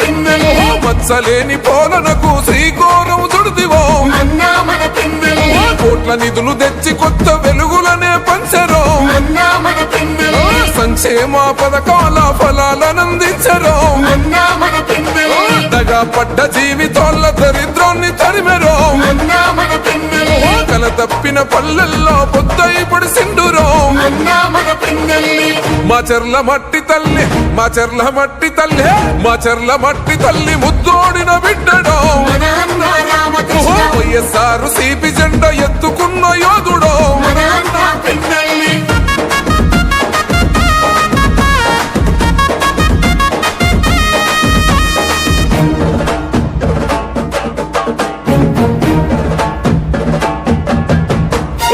పిన్నెల్లి మచ్చలేని పోలనకు అన్న మన పిన్నెల్లి కోట్ల నిధులు తెచ్చి కొత్త వెలుగులనే పంచరో. అన్న మన పిన్నెల్లి సంక్షేమ పథకాల ఫలాలనందించరో. అన్న మన పడ్డ జీవితాల దరిద్రాన్ని తరిమెరో. కల తప్పిన పల్లెల్లో పొద్దై పడిసిండురో మా చెర్ల మట్టి తల్లి మా చెర్ల మట్టి తల్లి మా చెర్ల మట్టి తల్లి ముద్దోడిన